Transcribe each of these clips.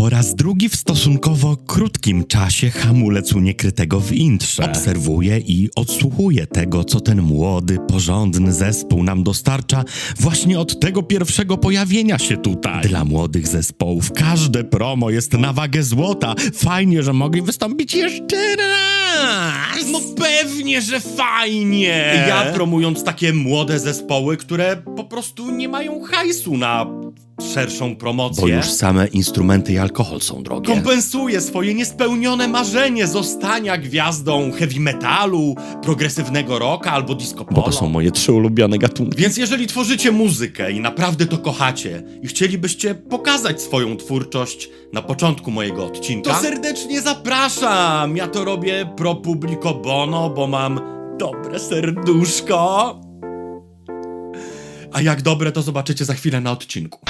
Po raz drugi w stosunkowo krótkim czasie hamulec u niekrytego w intrze. Obserwuję i odsłuchuję tego, co ten młody, porządny zespół nam dostarcza właśnie od tego pierwszego pojawienia się tutaj. Dla młodych zespołów każde promo jest na wagę złota. Fajnie, że mogli wystąpić jeszcze raz. No pewnie, że fajnie! Ja promując takie młode zespoły, które po prostu nie mają hajsu na szerszą promocję. Bo już same instrumenty i alkohol są drogie. Kompensuje swoje niespełnione marzenie zostania gwiazdą heavy metalu, progresywnego rocka albo disco Bo polo. to są moje trzy ulubione gatunki. Więc jeżeli tworzycie muzykę i naprawdę to kochacie i chcielibyście pokazać swoją twórczość na początku mojego odcinka, to serdecznie zapraszam! Ja to robię pro publico bono, bo mam dobre serduszko. A jak dobre, to zobaczycie za chwilę na odcinku.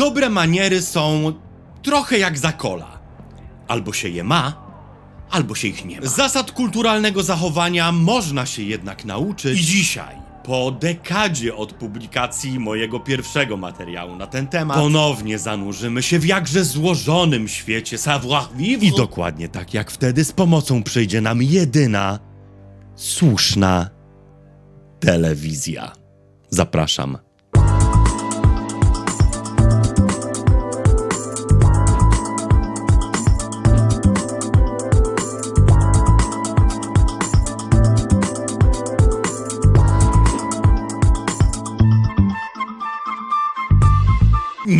Dobre maniery są trochę jak za kola. Albo się je ma, albo się ich nie ma. Zasad kulturalnego zachowania można się jednak nauczyć. I dzisiaj, po dekadzie od publikacji mojego pierwszego materiału na ten temat, ponownie zanurzymy się w jakże złożonym świecie savoir-vivre. I dokładnie tak jak wtedy z pomocą przyjdzie nam jedyna słuszna telewizja. Zapraszam.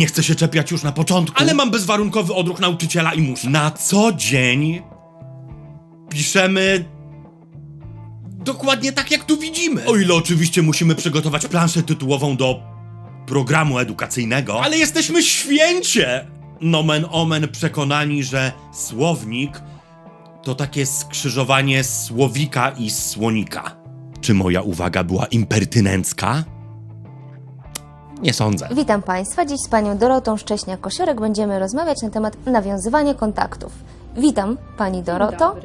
Nie chcę się czepiać już na początku, ale mam bezwarunkowy odruch nauczyciela i muszę. Na co dzień piszemy dokładnie tak, jak tu widzimy. O ile oczywiście musimy przygotować planszę tytułową do programu edukacyjnego, ale jesteśmy święcie! Nomen omen przekonani, że słownik to takie skrzyżowanie słowika i słonika. Czy moja uwaga była impertynencka? Nie sądzę. Witam Państwa. Dziś z Panią Dorotą Szcześniak-Kosiorek będziemy rozmawiać na temat nawiązywania kontaktów. Witam Pani Doroto.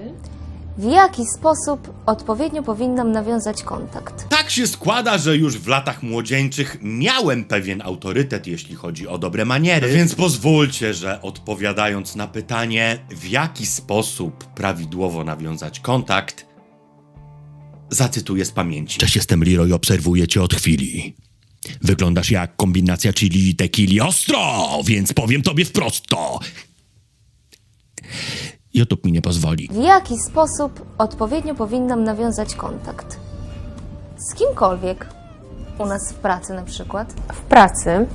W jaki sposób odpowiednio powinnam nawiązać kontakt? Tak się składa, że już w latach młodzieńczych miałem pewien autorytet, jeśli chodzi o dobre maniery, więc pozwólcie, że odpowiadając na pytanie, w jaki sposób prawidłowo nawiązać kontakt, zacytuję z pamięci. Cześć, jestem Leroy, obserwuję cię od chwili. Wyglądasz jak kombinacja chili i tequili ostro, więc powiem tobie wprost to. YouTube mi nie pozwoli. W jaki sposób odpowiednio powinnam nawiązać kontakt? Z kimkolwiek. U nas w pracy na przykład. w pracy,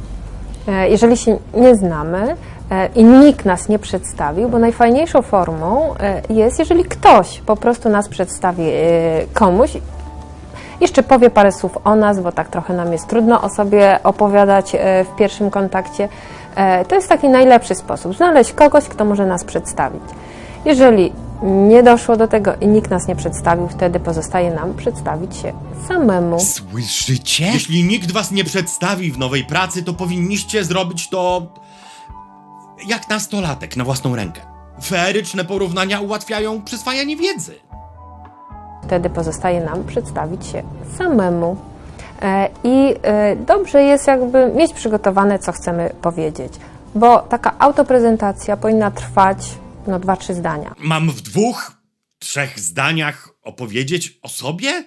e, jeżeli się nie znamy e, i nikt nas nie przedstawił, bo najfajniejszą formą e, jest, jeżeli ktoś po prostu nas przedstawi e, komuś, jeszcze powie parę słów o nas, bo tak trochę nam jest trudno o sobie opowiadać e, w pierwszym kontakcie. E, To jest taki najlepszy sposób, znaleźć kogoś, kto może nas przedstawić. Jeżeli nie doszło do tego i nikt nas nie przedstawił, wtedy pozostaje nam przedstawić się samemu. Słyszycie? Jeśli nikt was nie przedstawi w nowej pracy, to powinniście zrobić to jak nastolatek na własną rękę. Feeryczne porównania ułatwiają przyswajanie wiedzy. Wtedy pozostaje nam przedstawić się samemu. E, I e, dobrze jest jakby mieć przygotowane, co chcemy powiedzieć, bo taka autoprezentacja powinna trwać no, dwa, trzy zdania. Mam w dwóch, trzech zdaniach opowiedzieć o sobie?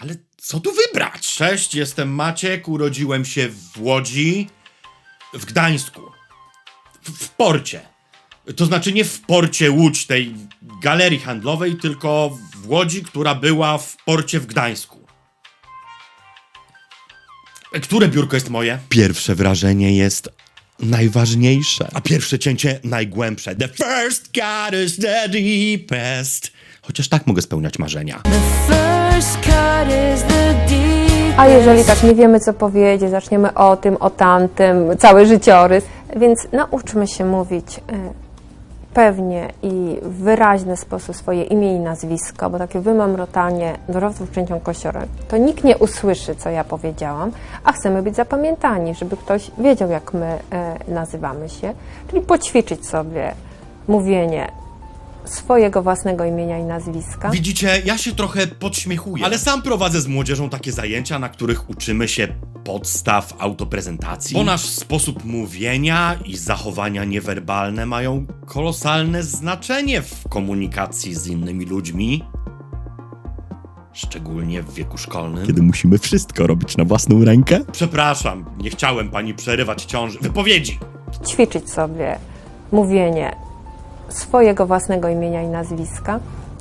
Ale co tu wybrać? Cześć, jestem Maciek, urodziłem się w Łodzi, w Gdańsku, w, w porcie. To znaczy nie w porcie Łódź, tej galerii handlowej, tylko w Łodzi, która była w porcie w Gdańsku. Które biurko jest moje? Pierwsze wrażenie jest najważniejsze. A pierwsze cięcie najgłębsze. The first cut is the deepest. Chociaż tak mogę spełniać marzenia. First cut is the deep. A jeżeli tak nie wiemy, co powiedzieć, zaczniemy o tym, o tamtym, cały życiorys, więc nauczmy się mówić y, pewnie i w wyraźny sposób swoje imię i nazwisko, bo takie wymamrotanie Dorotów Szczęcią Kosiorek, to nikt nie usłyszy, co ja powiedziałam, a chcemy być zapamiętani, żeby ktoś wiedział, jak my e, nazywamy się, czyli poćwiczyć sobie mówienie swojego własnego imienia i nazwiska. Widzicie, ja się trochę podśmiechuję, ale sam prowadzę z młodzieżą takie zajęcia, na których uczymy się podstaw autoprezentacji. Bo nasz sposób mówienia i zachowania niewerbalne mają kolosalne znaczenie w komunikacji z innymi ludźmi. Szczególnie w wieku szkolnym. Kiedy musimy wszystko robić na własną rękę? Przepraszam, nie chciałem pani przerywać ciąży. Wypowiedzi! ćwiczyć sobie mówienie swojego własnego imienia i nazwiska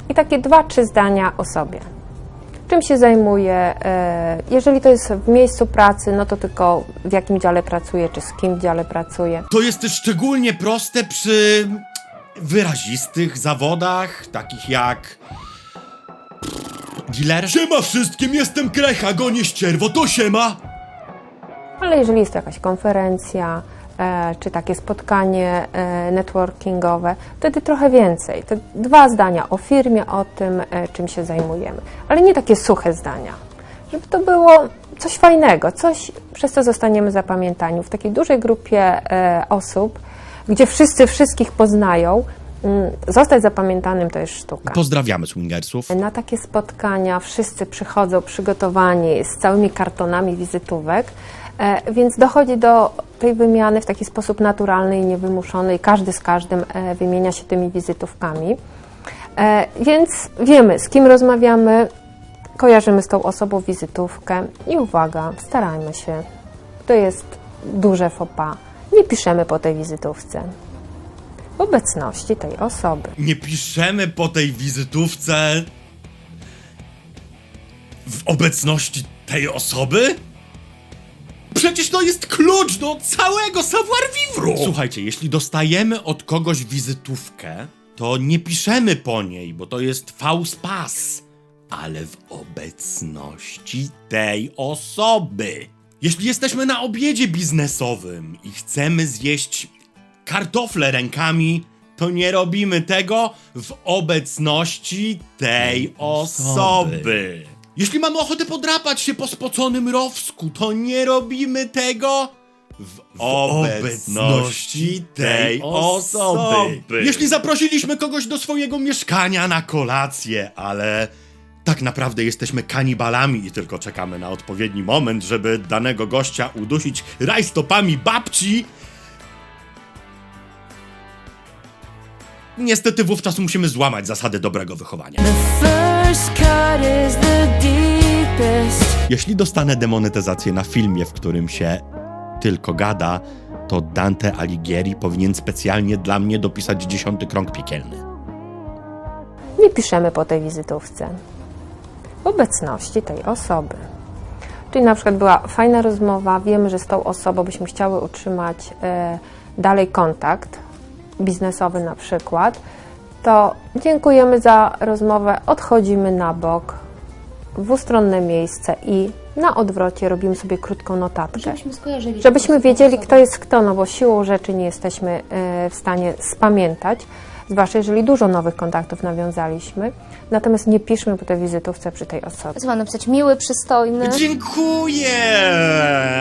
i takie dwa, trzy zdania o sobie. Czym się zajmuję? e, Jeżeli to jest w miejscu pracy, no to tylko w jakim dziale pracuję, czy z kim w dziale pracuję. To jest szczególnie proste przy wyrazistych zawodach, takich jak. Dealer? Siema wszystkim, jestem Krecha, gonię ścierwo, to siema! Ale jeżeli jest to jakaś konferencja, czy takie spotkanie e, networkingowe, wtedy trochę więcej. Te dwa zdania o firmie, o tym, e, czym się zajmujemy. Ale nie takie suche zdania. Żeby to było coś fajnego, coś, przez co zostaniemy zapamiętani. W takiej dużej grupie e, osób, gdzie wszyscy wszystkich poznają, mm, zostać zapamiętanym to jest sztuka. Pozdrawiamy swingersów. Na takie spotkania wszyscy przychodzą przygotowani z całymi kartonami wizytówek, e, więc dochodzi do tej wymiany w taki sposób naturalny i niewymuszony każdy z każdym e, wymienia się tymi wizytówkami. E, Więc wiemy, z kim rozmawiamy, kojarzymy z tą osobą wizytówkę i uwaga, starajmy się. To jest duże pas. Nie piszemy po tej wizytówce. W obecności tej osoby. Nie piszemy po tej wizytówce. w obecności tej osoby? Przecież to jest klucz do całego savoir-vivre! Słuchajcie, jeśli dostajemy od kogoś wizytówkę, to nie piszemy po niej, bo to jest faux pas, ale w obecności tej osoby. Jeśli jesteśmy na obiedzie biznesowym i chcemy zjeść kartofle rękami, to nie robimy tego w obecności tej osoby. Jeśli mamy ochotę podrapać się po spoconym rowsku, to nie robimy tego w, obecności tej osoby. Jeśli zaprosiliśmy kogoś do swojego mieszkania na kolację, ale tak naprawdę jesteśmy kanibalami i tylko czekamy na odpowiedni moment, żeby danego gościa udusić rajstopami babci, Niestety wówczas musimy złamać zasady dobrego wychowania. Jeśli dostanę demonetyzację na filmie, w którym się tylko gada, to Dante Alighieri powinien specjalnie dla mnie dopisać dziesiąty krąg piekielny. nie piszemy po tej wizytówce. W obecności tej osoby. Czyli na przykład była fajna rozmowa, wiemy, że z tą osobą byśmy chciały utrzymać e, dalej kontakt biznesowy na przykład, to dziękujemy za rozmowę, odchodzimy na bok, w dwustronne miejsce i na odwrocie robimy sobie krótką notatkę. Żebyśmy skojarzyli. Żebyśmy wiedzieli, kto jest kto, no bo siłą rzeczy nie jesteśmy e, w stanie spamiętać, zwłaszcza jeżeli dużo nowych kontaktów nawiązaliśmy. Natomiast nie piszmy po tej wizytówce przy tej osobie. Trzeba napisać miły, przystojny. Dziękuję!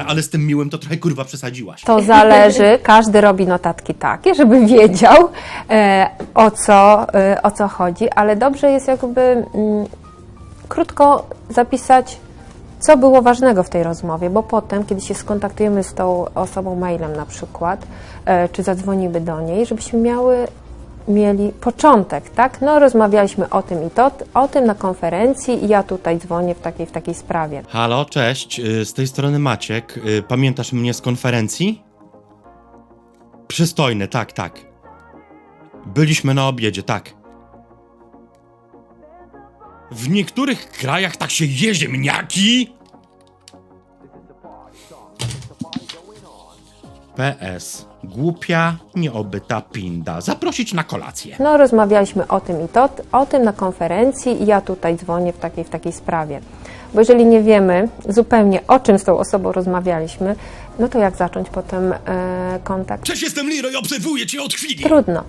Ale z tym miłym to trochę kurwa przesadziłaś. To zależy, każdy robi notatki takie, żeby wiedział e, o, co, e, o co chodzi, ale dobrze jest jakby mm, krótko zapisać, co było ważnego w tej rozmowie, bo potem, kiedy się skontaktujemy z tą osobą mailem na przykład, e, czy zadzwonimy do niej, żebyśmy miały mieli początek, tak? No rozmawialiśmy o tym i to, o tym na konferencji i ja tutaj dzwonię w takiej, w takiej sprawie. Halo, cześć, y, z tej strony Maciek. Y, Pamiętasz mnie z konferencji? Przystojny, tak, tak. Byliśmy na obiedzie, tak. W niektórych krajach tak się je ziemniaki? PS. Głupia, nieobyta pinda. Zaprosić na kolację. No, rozmawialiśmy o tym i to, o tym na konferencji i ja tutaj dzwonię w takiej, w takiej sprawie. Bo jeżeli nie wiemy zupełnie o czym z tą osobą rozmawialiśmy, no to jak zacząć potem e, kontakt? Cześć, jestem Liro i obserwuję cię od chwili. Trudno.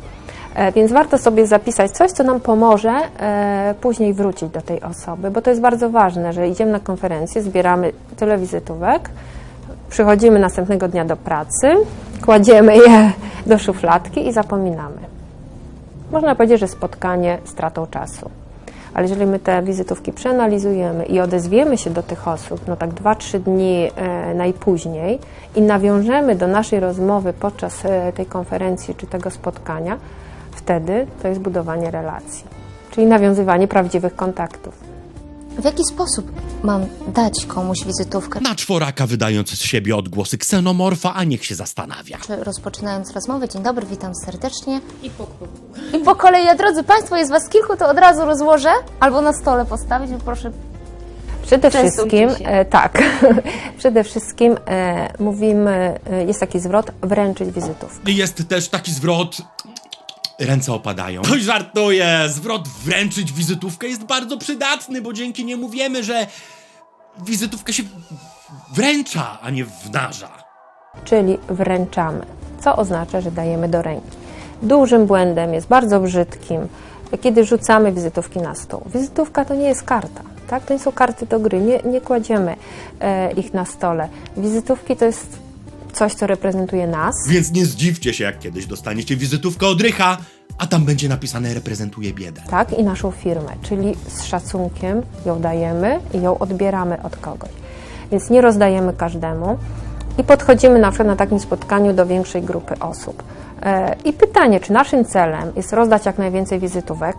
E, Więc warto sobie zapisać coś, co nam pomoże e, później wrócić do tej osoby, bo to jest bardzo ważne, że idziemy na konferencję, zbieramy tyle wizytówek, przychodzimy następnego dnia do pracy, kładziemy je do szufladki i zapominamy. Można powiedzieć, że spotkanie stratą czasu. Ale jeżeli my te wizytówki przeanalizujemy i odezwiemy się do tych osób, no tak 2-3 dni e, najpóźniej i nawiążemy do naszej rozmowy podczas e, tej konferencji czy tego spotkania, wtedy to jest budowanie relacji, czyli nawiązywanie prawdziwych kontaktów. W jaki sposób mam dać komuś wizytówkę? Na czworaka wydając z siebie odgłosy ksenomorfa, a niech się zastanawia. Czy rozpoczynając rozmowę, dzień dobry, witam serdecznie. I po, I po kolei, a drodzy Państwo, jest Was kilku, to od razu rozłożę albo na stole postawić, proszę. Przede wszystkim, e, tak, przede wszystkim e, mówimy, e, jest taki zwrot, wręczyć wizytówkę. Jest też taki zwrot. Ręce opadają. Oj, żartuję. Zwrot wręczyć wizytówkę jest bardzo przydatny, bo dzięki niemu wiemy, że wizytówkę się wręcza, a nie wnarza. czyli wręczamy, co oznacza, że dajemy do ręki. Dużym błędem jest, bardzo brzydkim, kiedy rzucamy wizytówki na stół. Wizytówka to nie jest karta, tak? To nie są karty do gry, nie, nie kładziemy e, ich na stole. Wizytówki to jest coś, co reprezentuje nas, Więc nie zdziwcie się, jak kiedyś dostaniecie wizytówkę od Rycha, a tam będzie napisane reprezentuje biedę. tak? I naszą firmę, czyli z szacunkiem ją dajemy i ją odbieramy od kogoś. Więc nie rozdajemy każdemu i podchodzimy na przykład na takim spotkaniu do większej grupy osób. E, I pytanie, czy naszym celem jest rozdać jak najwięcej wizytówek?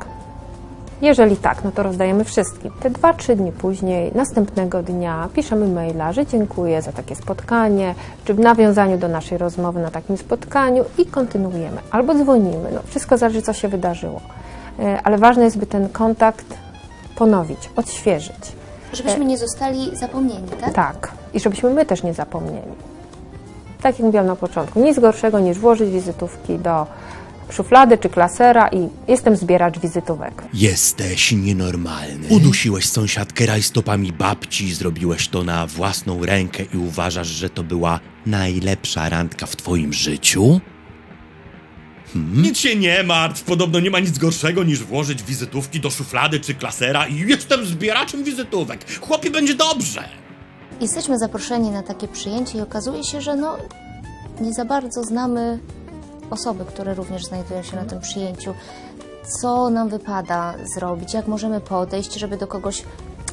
Jeżeli tak, no to rozdajemy wszystkim. Te 2-3 dni później, następnego dnia piszemy maila, że dziękuję za takie spotkanie, czy w nawiązaniu do naszej rozmowy na takim spotkaniu i kontynuujemy. Albo dzwonimy. No, wszystko zależy, co się wydarzyło. E, Ale ważne jest, by ten kontakt ponowić, odświeżyć. Żebyśmy nie zostali zapomnieni, tak? Tak. I żebyśmy my też nie zapomnieli. Tak jak mówiłam na początku, nic gorszego niż włożyć wizytówki do szuflady czy klasera i jestem zbieracz wizytówek. Jesteś nienormalny. Udusiłeś sąsiadkę rajstopami babci, zrobiłeś to na własną rękę i uważasz, że to była najlepsza randka w twoim życiu? Hmm? Nic się nie martw, podobno nie ma nic gorszego niż włożyć wizytówki do szuflady czy klasera i jestem zbieraczem wizytówek. Chłopie, będzie dobrze. Jesteśmy zaproszeni na takie przyjęcie i okazuje się, że no nie za bardzo znamy osoby, które również znajdują się na tym przyjęciu. Co nam wypada zrobić? Jak możemy podejść, żeby do kogoś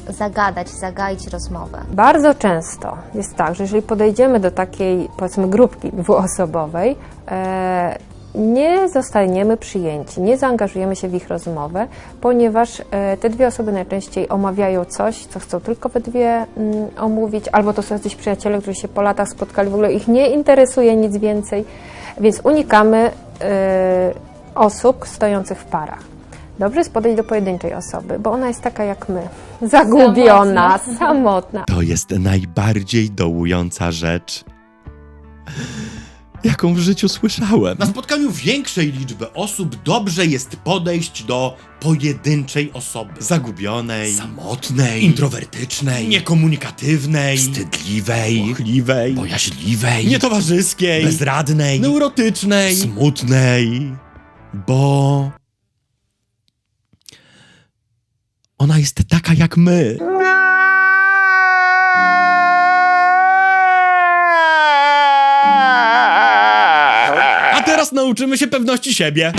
zagadać, zagaić rozmowę? Bardzo często jest tak, że jeżeli podejdziemy do takiej, powiedzmy, grupki dwuosobowej, e, nie zostaniemy przyjęci, nie zaangażujemy się w ich rozmowę, ponieważ e, te dwie osoby najczęściej omawiają coś, co chcą tylko we dwie mm, omówić, albo to są jacyś przyjaciele, którzy się po latach spotkali, w ogóle ich nie interesuje nic więcej, więc unikamy e, osób stojących w parach. Dobrze jest podejść do pojedynczej osoby, bo ona jest taka jak my, zagubiona, samotna. To jest najbardziej dołująca rzecz, jaką w życiu słyszałem. Na spotkaniu większej liczby osób dobrze jest podejść do pojedynczej osoby. Zagubionej, samotnej, introwertycznej, niekomunikatywnej, wstydliwej, płochliwej, bojaźliwej, nietowarzyskiej, bezradnej, neurotycznej, smutnej, bo ona jest taka jak my. Nauczymy się pewności siebie.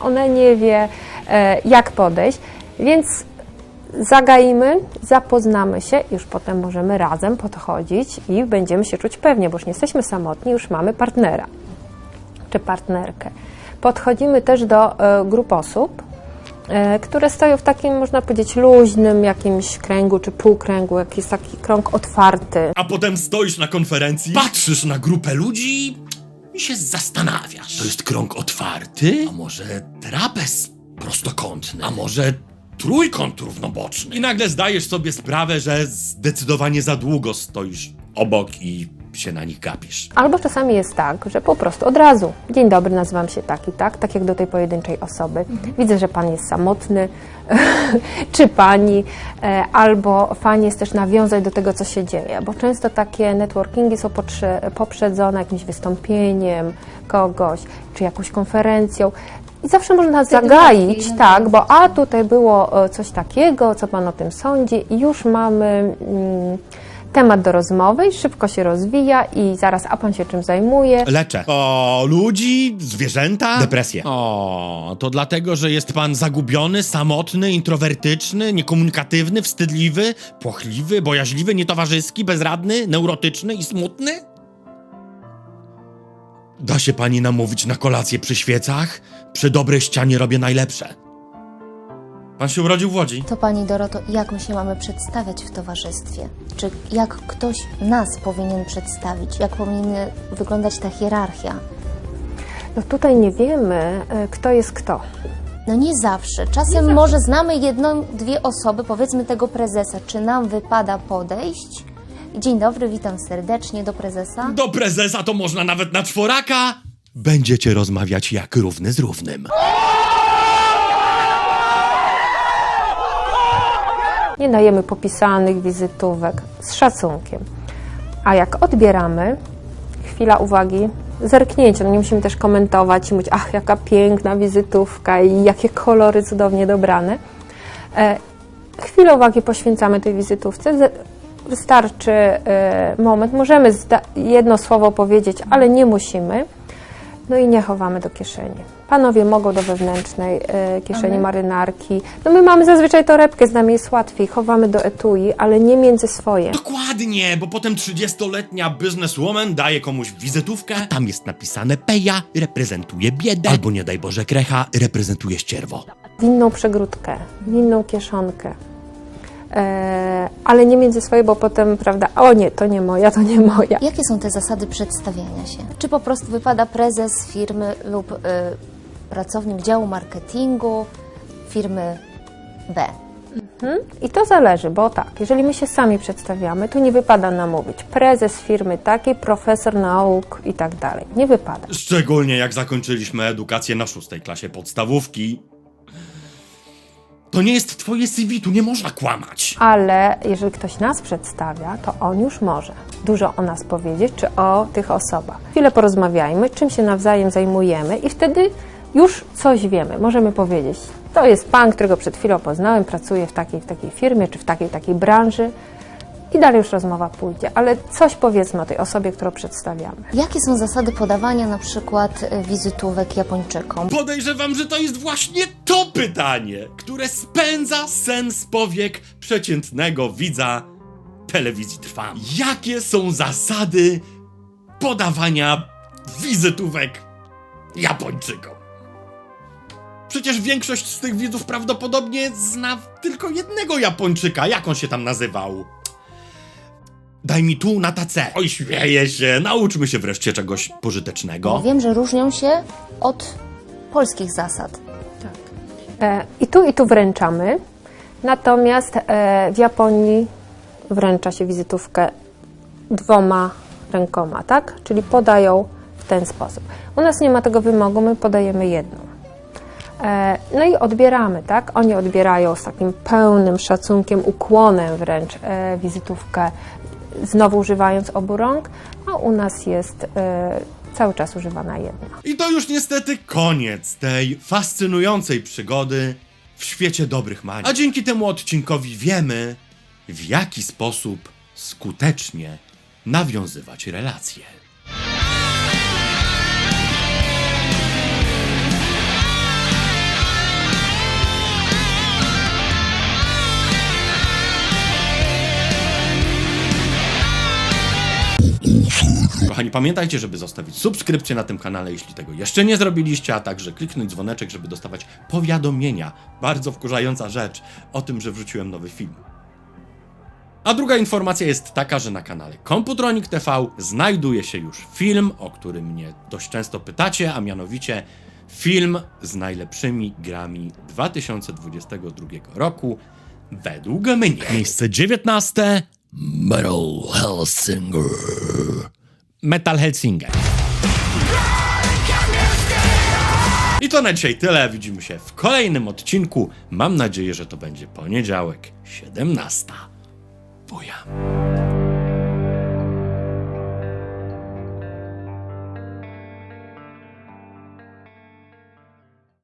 Ona nie wie, e, jak podejść, więc zagaimy, zapoznamy się, już potem możemy razem podchodzić i będziemy się czuć pewnie, bo już nie jesteśmy samotni, już mamy partnera czy partnerkę. Podchodzimy też do e, grup osób, które stoją w takim, można powiedzieć, luźnym jakimś kręgu czy półkręgu, jakiś taki krąg otwarty. A potem stoisz na konferencji, patrzysz na grupę ludzi i się zastanawiasz. To jest krąg otwarty? A może trapez prostokątny? A może trójkąt równoboczny? I nagle zdajesz sobie sprawę, że zdecydowanie za długo stoisz obok i się na nich gapisz. Albo czasami jest tak, że po prostu od razu. Dzień dobry, nazywam się tak i tak, tak jak do tej pojedynczej osoby. Widzę, że pan jest samotny, czy pani, e, albo fajnie jest też nawiązać do tego, co się dzieje, bo często takie networkingi są poprzedzone jakimś wystąpieniem kogoś, czy jakąś konferencją. I zawsze można zagaić, tak, bo a tutaj było e, coś takiego, co pan o tym sądzi, i już mamy mm, temat do rozmowy i szybko się rozwija i zaraz, a pan się czym zajmuje? Leczę. O, ludzi, zwierzęta? Depresję. O, to dlatego, że jest pan zagubiony, samotny, introwertyczny, niekomunikatywny, wstydliwy, płochliwy, bojaźliwy, nietowarzyski, bezradny, neurotyczny i smutny? Da się pani namówić na kolację przy świecach? Przy dobrej ścianie robię najlepsze. Pan się urodził w Łodzi? To Pani Doroto, jak my się mamy przedstawiać w towarzystwie? Czy jak ktoś nas powinien przedstawić? Jak powinna wyglądać ta hierarchia? No tutaj nie wiemy, e, kto jest kto. No nie zawsze. Czasem może znamy jedną, dwie osoby, powiedzmy tego prezesa. Czy nam wypada podejść? Dzień dobry, witam serdecznie do prezesa. Do prezesa to można nawet na czworaka! Będziecie rozmawiać jak równy z równym. Nie dajemy popisanych wizytówek z szacunkiem. A jak odbieramy, chwila uwagi, zerknięcie, no nie musimy też komentować i mówić, ach, jaka piękna wizytówka i jakie kolory cudownie dobrane. E, chwilę uwagi poświęcamy tej wizytówce. Z- Wystarczy e, moment, możemy jedno słowo powiedzieć, ale nie musimy. No i nie chowamy do kieszeni. Panowie mogą do wewnętrznej e, kieszeni marynarki. No my mamy zazwyczaj torebkę, z nami jest łatwiej. Chowamy do etui, ale nie między swoje. Dokładnie, bo potem 30-letnia businesswoman daje komuś wizytówkę, a tam jest napisane Peja reprezentuje biedę, albo nie daj Boże Krecha reprezentuje ścierwo. W inną przegródkę, w inną kieszonkę. E, ale nie między swoje, bo potem, prawda, o nie, to nie moja, to nie moja. Jakie są te zasady przedstawiania się? Czy po prostu wypada prezes firmy lub y, pracownik działu marketingu firmy B? I to zależy, bo tak, jeżeli my się sami przedstawiamy, to nie wypada nam mówić prezes firmy takiej, profesor nauk i tak dalej. Nie wypada. Szczególnie jak zakończyliśmy edukację na szóstej klasie podstawówki. To nie jest twoje CV, tu nie można kłamać. Ale jeżeli ktoś nas przedstawia, to on już może dużo o nas powiedzieć, czy o tych osobach. Chwilę porozmawiajmy, czym się nawzajem zajmujemy i wtedy już coś wiemy. Możemy powiedzieć, to jest pan, którego przed chwilą poznałem, pracuje w takiej, w takiej firmie, czy w takiej, takiej branży i dalej już rozmowa pójdzie. Ale coś powiedzmy o tej osobie, którą przedstawiamy. Jakie są zasady podawania na przykład y, wizytówek Japończykom? Podejrzewam, że to jest właśnie to pytanie, które spędza sen z powiek przeciętnego widza telewizji Trwam. Jakie są zasady podawania wizytówek Japończykom? Przecież większość z tych widzów prawdopodobnie zna tylko jednego Japończyka. Jak on się tam nazywał? Daj mi tu na tacę. Oj, śmieję się. Nauczmy się wreszcie czegoś pożytecznego. Wiem, że różnią się od polskich zasad. E, I tu, i tu wręczamy. Natomiast e, w Japonii wręcza się wizytówkę dwoma rękoma, tak? Czyli podają w ten sposób. U nas nie ma tego wymogu, my podajemy jedną. E, No i odbieramy, tak? Oni odbierają z takim pełnym szacunkiem, ukłonem wręcz e, wizytówkę, znowu używając obu rąk, a u nas jest e, cały czas używana jedna. I to już niestety koniec tej fascynującej przygody w świecie dobrych manier. A dzięki temu odcinkowi wiemy, w jaki sposób skutecznie nawiązywać relacje. Kochani, pamiętajcie, żeby zostawić subskrypcję na tym kanale, jeśli tego jeszcze nie zrobiliście, a także kliknąć dzwoneczek, żeby dostawać powiadomienia. Bardzo wkurzająca rzecz o tym, że wrzuciłem nowy film. A druga informacja jest taka, że na kanale Komputronik TV znajduje się już film, o którym mnie dość często pytacie, a mianowicie film z najlepszymi grami 2022 roku według mnie. Miejsce 19 Metal Hellsinger. Metal Helsinger. I to na dzisiaj tyle. Widzimy się w kolejnym odcinku. Mam nadzieję, że to będzie poniedziałek, 17. Buja.